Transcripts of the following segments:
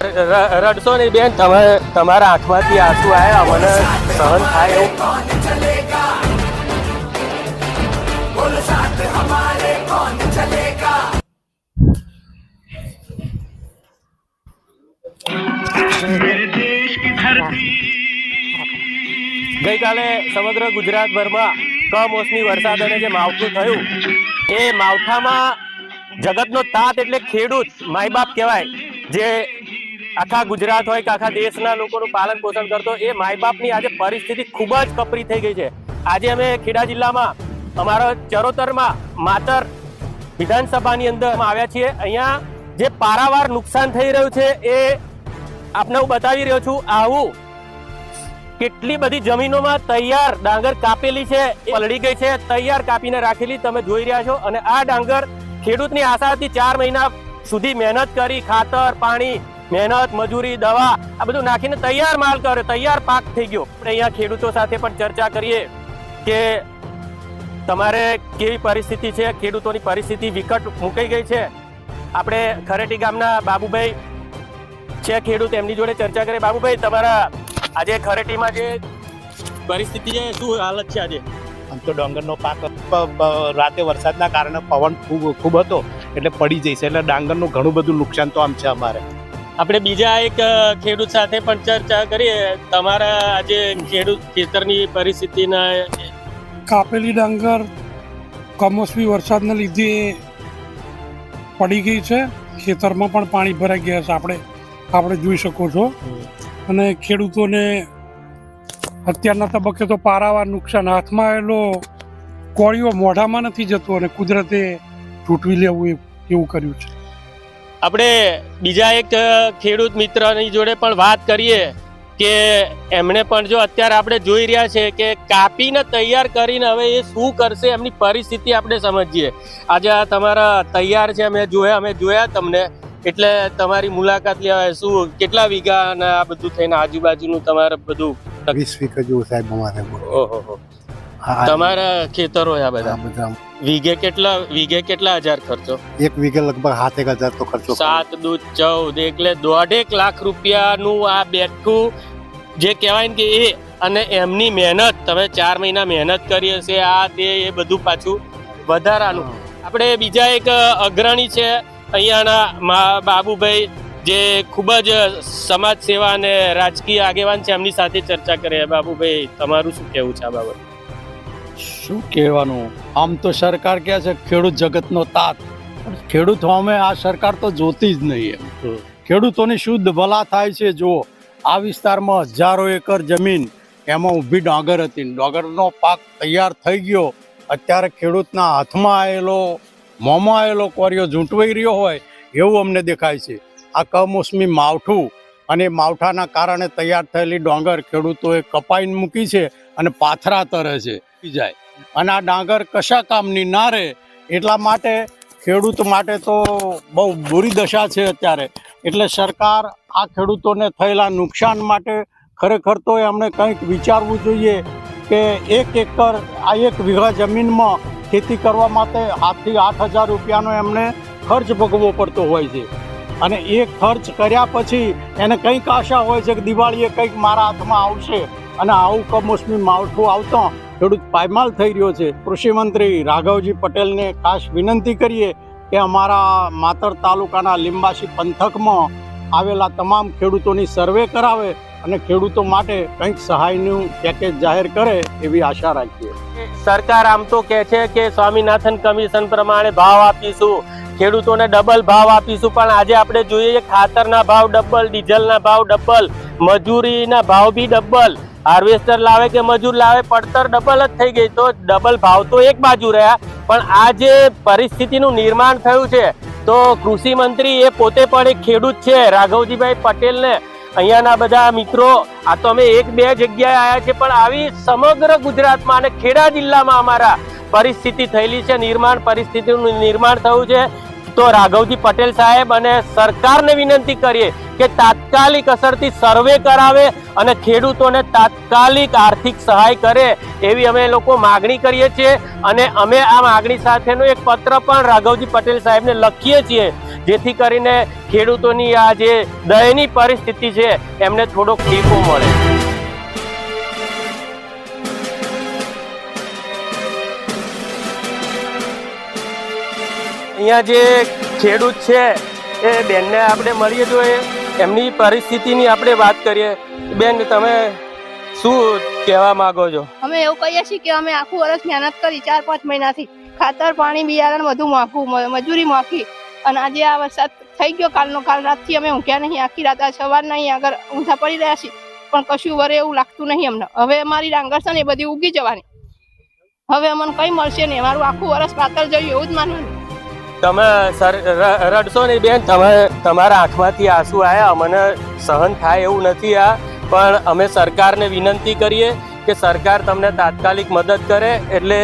રડશો નહીં બેન. તમે તમારા આંખમાંથી આંસુ આવ્યા, મને સહન થાય એવું. ગઈકાલે સમગ્ર ગુજરાતભરમાં કમોસમી વરસાદ અને જે માવઠું થયું, એ માવઠામાં જગતનો તાત એટલે ખેડૂત માય બાપ કહેવાય, જે આખા ગુજરાત હોય કે આખા દેશના લોકોનું પાલન પોષણ કરતો, એ માય બાપની આજે પરિસ્થિતિ ખૂબ જ કપરી થઈ ગઈ છે. આજે અમે ખેડા જિલ્લામાં, અમારા ચરોતરમાં માતર વિધાનસભાની અંદર આવ્યા છીએ. અહીંયા જે પારાવાર નુકસાન થઈ રહ્યું છે એ આપને હું બતાવી રહ્યો છું. આવું કેટલી બધી જમીનોમાં તૈયાર ડાંગર કાપેલી છે પલળી ગઈ છે. તૈયાર કાપીને રાખેલી તમે જોઈ રહ્યા છો. અને આ ડાંગર ખેડૂતની આશા હતી ચાર મહિના સુધી મહેનત કરી, ખાતર, પાણી મહેનત, મજૂરી, દવા, આ બધું નાખીને તૈયાર માલ કરે, તૈયાર પાક થઈ ગયો. આપણે અહીંયા ખેડૂતો સાથે પણ ચર્ચા કરીએ કે તમારે કેવી પરિસ્થિતિ છે? ખેડૂતોની પરિસ્થિતિ વિકટ મુકાઈ ગઈ છે. આપણે ખરેટી ગામના બાબુભાઈ છે ખેડૂત, એમની જોડે ચર્ચા કરીએ. બાબુભાઈ, તમારા આજે ખરેટીમાં જે પરિસ્થિતિ છે, શું હાલત છે આજે? આમ તો ડાંગરનો પાક રાતે વરસાદના કારણે પવન ખૂબ ખૂબ હતો, એટલે પડી જઈશે એટલે ડાંગરનું ઘણું બધું નુકસાન તો આમ છે અમારે. આપણે બીજા એક ખેડૂત સાથે પણ ચર્ચા કરીએ. તમારા આજે ખેડૂત ખેતરની પરિસ્થિતિના કાપેલી ડાંગર કમોસમી વરસાદને લીધે પડી ગઈ છે. ખેતરમાં પણ પાણી ભરાઈ ગયા છે. આપણે આપણે જોઈ શકો છો. અને ખેડૂતોને અત્યારના તબક્કે તો પારાવાર નુકસાન હાથમાં આવેલો કોળીઓ મોઢામાં નથી જતો અને કુદરતે ઝૂંટવી લેવું એવું કર્યું છે. આપણે બીજા એક ખેડૂત મિત્રની જોડે પણ વાત કરીએ કે એમણે પણ જો અત્યારે આપણે જોઈ રહ્યા છે કે કાપીને તૈયાર કરીને હવે એ શું કરશે એમની પરિસ્થિતિ આપણે સમજીએ. આજે આ તમારા તૈયાર છે અમે જોયા અમે જોયા તમને. એટલે તમારી મુલાકાત લેવા શું કેટલા વીઘા અને આ બધું થઈને આજુબાજુનું તમારે બધું વીસ વીઘા જેવું સાહેબ અમારે ઓહો તમારા ખેતરો આ બધા? બધા વીઘે કેટલા વીઘે કેટલા હજાર ખર્ચો? એક વીઘે લગભગ સાત એક હજાર તો ખર્ચો સાત દૂધ ચૌદ એટલે દોઢેક લાખ રૂપિયાનું આ બેઠું જે કહેવાય ને કે એ અને એમની મહેનત તમે ચાર મહિના મહેનત કરી હશે આ તે એ બધું પાછું વધારાનું. આપણે બીજા એક અગ્રણી છે અહીંયાના મા બાબુભાઈ જે ખૂબ જ સમાજ સેવા અને રાજકીય આગેવાન છે એમની સાથે ચર્ચા કરીએ. બાબુભાઈ તમારું શું કહેવું છે આ બાબત? શું કહેવાનું? આમ તો સરકાર કહે છે ખેડૂત જગતનો તાત. ખેડૂત અમે આ સરકાર તો જોતી જ નહીં એમ. ખેડૂતોની શુદ્ધ ભલા થાય છે જો આ વિસ્તારમાં હજારો એકર જમીન એમાં ઊભી ડાંગર હતી. ડાંગરનો પાક તૈયાર થઈ ગયો. અત્યારે ખેડૂતના હાથમાં આવેલો મોંમાં આવેલો કોરિયો ઝૂંટવાઈ રહ્યો હોય એવું અમને દેખાય છે. આ કમોસમી માવઠું અને માવઠાના કારણે તૈયાર થયેલી ડાંગર ખેડૂતોએ કપાઈને મૂકી છે અને પાથરા તરે છે. જાય. અને આ ડાંગર કશા કામની ના રહે એટલા માટે ખેડૂત માટે તો બહુ બુરી દશા છે અત્યારે. એટલે સરકાર આ ખેડૂતોને થયેલા નુકસાન માટે ખરેખર તો એમણે કંઈક વિચારવું જોઈએ કે એક એકર આ એક વીઘા જમીનમાં ખેતી કરવા માટે આઠથી આઠ હજાર રૂપિયાનો એમને ખર્ચ ભોગવવો પડતો હોય છે. અને એ ખર્ચ કર્યા પછી એને કંઈક આશા હોય છે કે દિવાળીએ કંઈક મારા હાથમાં આવશે અને આવું કમોસમી માવઠું આવતા ખેડૂત પાયમાલ થઈ રહ્યો છે. કૃષિમંત્રી રાઘવજી પટેલને ખાસ વિનંતી કરીએ કે અમારા માતર તાલુકાના લીંબાસી પંથકમાં આવેલા તમામ ખેડૂતોની સર્વે કરાવે અને ખેડૂતો માટે કંઈક સહાયનું પેકેજ જાહેર કરે એવી આશા રાખીએ. સરકાર આમ તો કહે છે કે સ્વામિનાથન કમિશન પ્રમાણે ભાવ આપીશું. ખેડૂતોને ડબલ ભાવ આપીશું. પણ આજે આપણે જોઈએ ખાતરના ભાવ ડબલ ડીઝલના ભાવ ડબલ મજૂરીના ભાવ બી ડબલ હાર્વેસ્ટર લાવે કે મજૂર લાવે, પડતર ડબલ જ થઈ ગઈ. તો ડબલ ભાવ તો એક બાજુ રહ્યા. પણ આ જે પરિસ્થિતિનું નિર્માણ થયું છે, તો કૃષિ મંત્રી એ પોતે પણ એક ખેડૂત છે, રાઘવજીભાઈ પટેલને. અહીંયાના બધા મિત્રો, આ તો અમે એક બે જગ્યાએ આવ્યા છે પણ આવી સમગ્ર ગુજરાતમાં અને ખેડા જિલ્લામાં અમારા પરિસ્થિતિ થયેલી છે, નિર્માણ પરિસ્થિતિનું નિર્માણ થયું છે. તો રાઘવજી પટેલ સાહેબ અને સરકારને વિનંતી કરીએ કે તાત્કાલિક અસરથી સર્વે કરાવે અને ખેડૂતોને તાત્કાલિક આર્થિક સહાય કરે એવી અમે લોકો માગણી કરીએ છીએ. અને અમે આ માગણી સાથેનો એક પત્ર પણ રાઘવજી પટેલ સાહેબને લખીએ છીએ, જેથી કરીને ખેડૂતોની આ જે દયની પરિસ્થિતિ છે, એમને થોડોક ટીકો મળે. અહીંયા જે ખેડૂત છે, એ બેનને આપણે મળીએ જોઈએ. એમની પરિસ્થિતિની આપણે વાત કરીએ. બેન, તમે શું કહેવા માંગો છો? અમે એવું કહીએ છીએ કે અમે આખું વર્ષ મહેનત કરી ચાર, પાંચ મહિનાથી. ખાતર, પાણી, બિયારણ બધું માફું મજૂરી માફી અને આજે આ વરસાદ થઈ ગયો કાલનો, કાલ રાતથી અમે ઊંઘ્યા નહીં. આખી રાત આ સવારના અહીં આગળ ઊંધા પડી રહ્યા છીએ. પણ કશું વરે એવું લાગતું નહીં અમને. હવે અમારી ડાંગર છે ને એ બધી ઉગી જવાની. હવે અમને કઈ મળશે નહીં. અમારું આખું વર્ષ પાતળ જયું એવું જ માનવાનું. તમે સર રડશો નહીં બેન. તમે તમારા આંખમાંથી આંસુ આવ્યા મને સહન થાય એવું નથી આ. પણ અમે સરકારને વિનંતી કરીએ કે સરકાર તમને તાત્કાલિક મદદ કરે. એટલે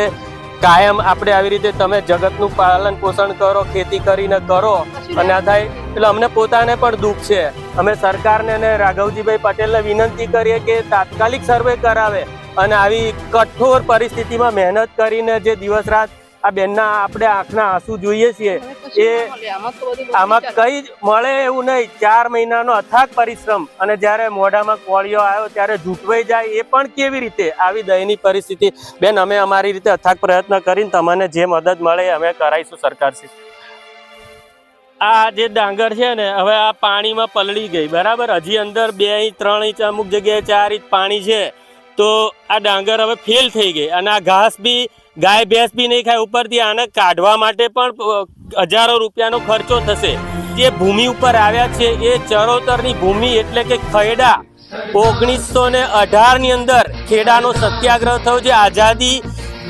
કાયમ આપણે આવી રીતે તમે જગતનું પાલન પોષણ કરો ખેતી કરીને કરો. અને આ થાય એટલે અમને પોતાને પણ દુઃખ છે. અમે સરકારને અને રાઘવજીભાઈ પટેલને વિનંતી કરીએ કે તાત્કાલિક સર્વે કરાવે. અને આવી કઠોર પરિસ્થિતિમાં મહેનત કરીને જે દિવસ રાત આ બેનના આપણે આંખના આંસુ જોઈએ છીએ. એ આમાં. કઈ મળે એવું નહીં. ચાર મહિનાનો અથાગ પરિશ્રમ. અને જ્યારે મોઢામાં કોળિયો આવ્યો ત્યારે ઝૂંટવાઈ જાય એ પણ કેવી રીતે? આવી દયની પરિસ્થિતિ. બેન અમે અમારી રીતે અથાગ પ્રયત્ન કરીને તમને જે મદદ મળે અમે કરાવીશું સરકારશ્રી. આ જે ડાંગર છે ને હવે આ પાણીમાં પલળી ગઈ. બરાબર? હજી અંદર બે ઇંચ ત્રણ ઇંચ અમુક જગ્યાએ ચાર ઇંચ પાણી છે. તો આ ડાંગર હવે ફેલ થઈ ગઈ. અને આ ઘાસ બી ગાય ભેંસ બી નહીં ખાય, ઉપરથી આને કાઢવા માટે પણ હજારો રૂપિયાનો ખર્ચો થશે. જે ભૂમિ ઉપર આવ્યા છે, એ ચરોતરની ભૂમિ એટલે કે ખૈડા. ઓગણીસો ને અઢારની અંદર ખેડાનો સત્યાગ્રહ થયો જે આઝાદી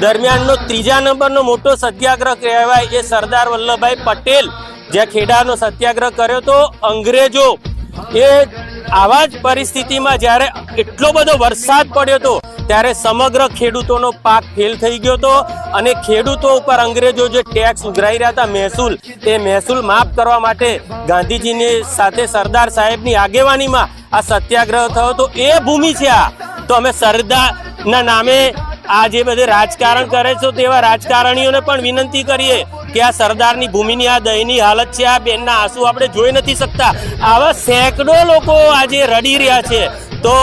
દરમિયાનનો ત્રીજા નંબરનો મોટો સત્યાગ્રહ કહેવાય એ સરદાર વલ્લભભાઈ પટેલ જ્યાં ખેડાનો સત્યાગ્રહ કર્યો તો અંગ્રેજો એ આવા જ પરિસ્થિતિમાં જ્યારે એટલો બધો વરસાદ પડ્યો હતો ત્યારે સમગ્ર ખેડૂતોનો પાક ફેલ થઈ ગયો હતો અને ખેડૂતો ઉપર અંગ્રેજો જે ટેક્સ ઉઘરાઈ રહ્યા હતા મહેસૂલ એ મહેસૂલ માફ કરવા માટે ગાંધીજીની સાથે સરદાર સાહેબની આગેવાનીમાં આ સત્યાગ્રહ થયો તો એ ભૂમિ છે આ. તો અમે સરદારના નામે આ જે બધે રાજકારણ કરે છે તેવા રાજકારણીઓને પણ વિનંતી કરીએ કે આ સરદારની ભૂમિની, આ દયની હાલત છે, આ બેનના આંસુ આપણે જોઈ નથી શકતા. આવા સેંકડો લોકો આજે રડી રહ્યા છે. તો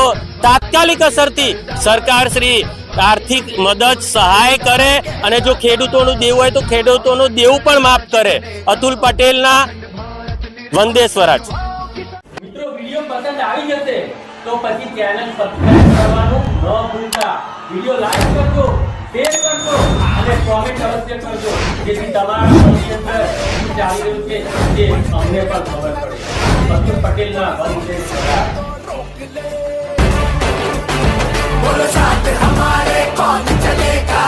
તાત્કાલિક અસરથી સરકાર શ્રી આર્થિક મદદ, સહાય કરે અને જો ખેડૂતોનું દેવું હોય તો ખેડૂતોનું દેવું પણ માફ કરે. અતુલ પટેલના વંદે સ્વરાજ. મિત્રો, વીડિયો પસંદ આવી જશે તો પછી ચેનલ સબસ્ક્રાઇબ કરવાનું ન ભૂલતા. વીડિયો લાઈક કરજો શેર કરજો અને કોમેન્ટ અવશ્ય કરજો, જેથી તમારા અંદર શું ચાલી રહ્યું છે તે અમને પણ ખબર પડે. અતુલ પટેલના વંદે સ્વરાજ. बोलो साथ हमारे कौन चलेगा